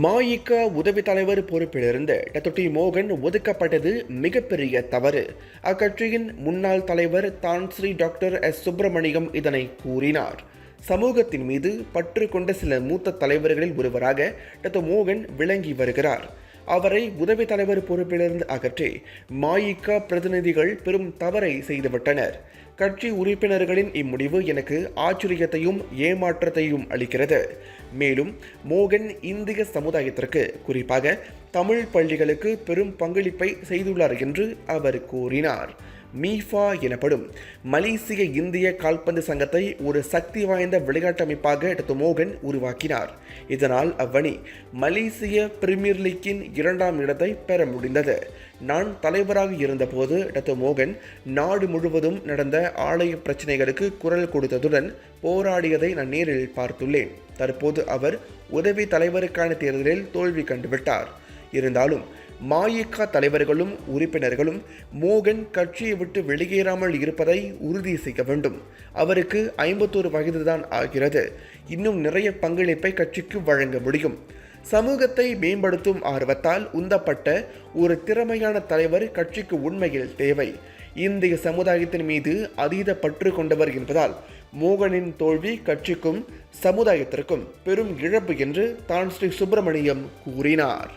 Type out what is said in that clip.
மாயிக்க உதவி தலைவர் பொறுப்பிலிருந்து டத்துட்டி மோகன் ஒதுக்கப்பட்டது மிகப்பெரிய தவறு. அக்கட்சியின் முன்னாள் தலைவர் தான் ஸ்ரீ டாக்டர் எஸ் சுப்பிரமணியம் இதனை கூறினார். சமூகத்தின் மீது பற்று கொண்ட சில மூத்த தலைவர்களில் ஒருவராக டத்து மோகன் விளங்கி வருகிறார். அவரை உதவி தலைவர் பொறுப்பிலிருந்து அகற்றி மாயிக பிரதிநிதிகள் பெரும் தவறை செய்துவிட்டனர். கட்சி உறுப்பினர்களின் இம்முடிவு எனக்கு ஆச்சரியத்தையும் ஏமாற்றத்தையும் அளிக்கிறது. மேலும் மோகன் இந்திய சமுதாயத்திற்கு குறிப்பாக தமிழ் பள்ளிகளுக்கு பெரும் பங்களிப்பை செய்துள்ளார் என்று அவர் கூறினார். மீஃபா எனப்படும் மலேசிய இந்திய கால்பந்து சங்கத்தை ஒரு சக்தி வாய்ந்த விளையாட்டமைப்பாக டாக்டர் மோகன் உருவாக்கினார். இதனால் அவ்வணி மலேசிய பிரீமியர் லீக்கின் இரண்டாம் இடத்தை பெற முடிந்தது. நான் தலைவராக இருந்தபோது டத்து மோகன் நாடு முழுவதும் நடந்த ஆலய பிரச்சனைகளுக்கு குரல் கொடுத்ததுடன் போராடியதை நான் நேரில் பார்த்துள்ளேன். தற்போது அவர் உதவி தலைவருக்கான தேர்தலில் தோல்வி கண்டுவிட்டார். இருந்தாலும் மாயிகா தலைவர்களும் உறுப்பினர்களும் மோகன் கட்சியை விட்டு வெளியேறாமல் இருப்பதை உறுதி செய்ய வேண்டும். அவருக்கு ஐம்பத்தோரு வயதுதான் ஆகிறது. இன்னும் நிறைய பங்களிப்பை கட்சிக்கு வழங்க முடியும். சமூகத்தை மேம்படுத்தும் ஆர்வத்தால் உந்தப்பட்ட ஒரு திறமையான தலைவர் கட்சிக்கு உண்மையில் தேவை. இந்திய சமுதாயத்தின் மீது அதீத பற்று கொண்டவர் என்பதால் மோகனின் தோல்வி கட்சிக்கும் சமுதாயத்திற்கும் பெரும் இழப்பு என்று தான் ஸ்ரீ சுப்பிரமணியம் கூறினார்.